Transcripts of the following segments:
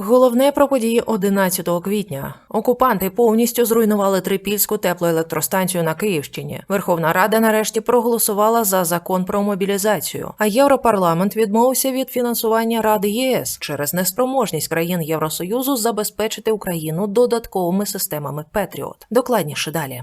Головне про події 11 квітня. Окупанти повністю зруйнували Трипільську теплоелектростанцію на Київщині. Верховна Рада нарешті проголосувала за закон про мобілізацію. А Європарламент відмовився від фінансування Ради ЄС через неспроможність країн Євросоюзу забезпечити Україну додатковими системами Петріот. Докладніше далі.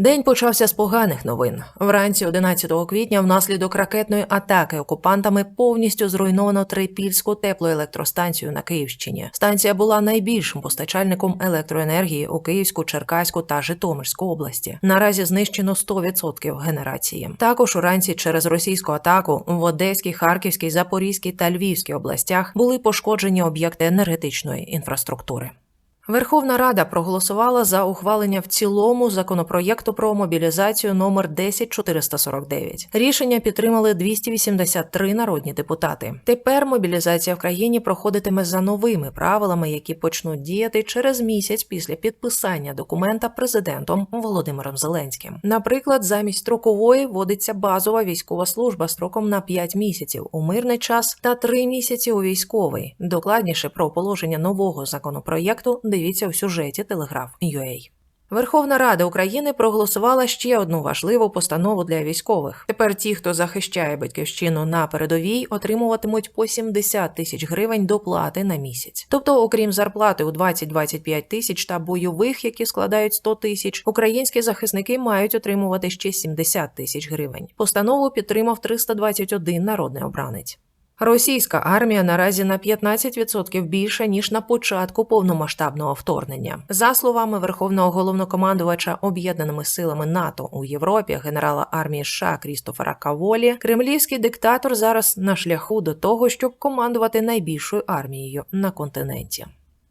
День почався з поганих новин. Вранці 11 квітня внаслідок ракетної атаки окупантами повністю зруйновано Трипільську теплоелектростанцію на Київщині. Станція була найбільшим постачальником електроенергії у Київську, Черкаську та Житомирську області. Наразі знищено 100% генерації. Також уранці через російську атаку в Одеській, Харківській, Запорізькій та Львівській областях були пошкоджені об'єкти енергетичної інфраструктури. Верховна Рада проголосувала за ухвалення в цілому законопроєкту про мобілізацію номер 10449. Рішення підтримали 283 народні депутати. Тепер мобілізація в країні проходитиме за новими правилами, які почнуть діяти через місяць після підписання документа президентом Володимиром Зеленським. Наприклад, замість строкової вводиться базова військова служба строком на 5 місяців у мирний час та 3 місяці у військовий. Докладніше про положення нового законопроєкту дивіться у сюжеті Телеграф.ua. Верховна Рада України проголосувала ще одну важливу постанову для військових. Тепер ті, хто захищає батьківщину на передовій, отримуватимуть по 70 тисяч гривень доплати на місяць. Тобто, окрім зарплати у 20-25 тисяч та бойових, які складають 100 тисяч, українські захисники мають отримувати ще 70 тисяч гривень. Постанову підтримав 321 народний обранець. Російська армія наразі на 15% більше ніж на початку повномасштабного вторгнення. За словами верховного головнокомандувача об'єднаними силами НАТО у Європі, генерала армії США Крістофера Каволі, кремлівський диктатор зараз на шляху до того, щоб командувати найбільшою армією на континенті.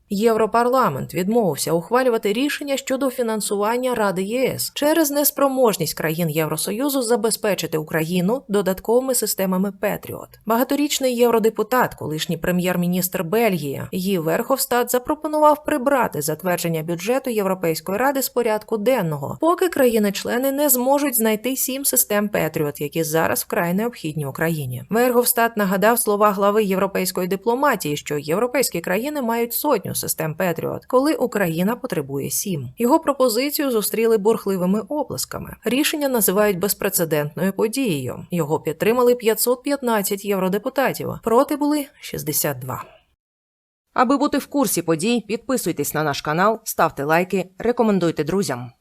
Європарламент відмовився ухвалювати рішення щодо фінансування Ради ЄС через неспроможність країн Євросоюзу забезпечити Україну додатковими системами Петріот. Багаторічний євродепутат, колишній прем'єр-міністр Бельгії, Гі Верховстад запропонував прибрати затвердження бюджету Європейської ради з порядку денного, поки країни-члени не зможуть знайти сім систем Петріот, які зараз вкрай необхідні Україні. Верховстад нагадав слова глави європейської дипломатії, що європейські країни мають сотню систем Петріот, коли Україна потребує сім. Його пропозицію зустріли бурхливими оплесками. Рішення називають безпрецедентною подією. Його підтримали 515 євродепутатів. Проти були 62. Аби бути в курсі подій, підписуйтесь на наш канал, ставте лайки, рекомендуйте друзям.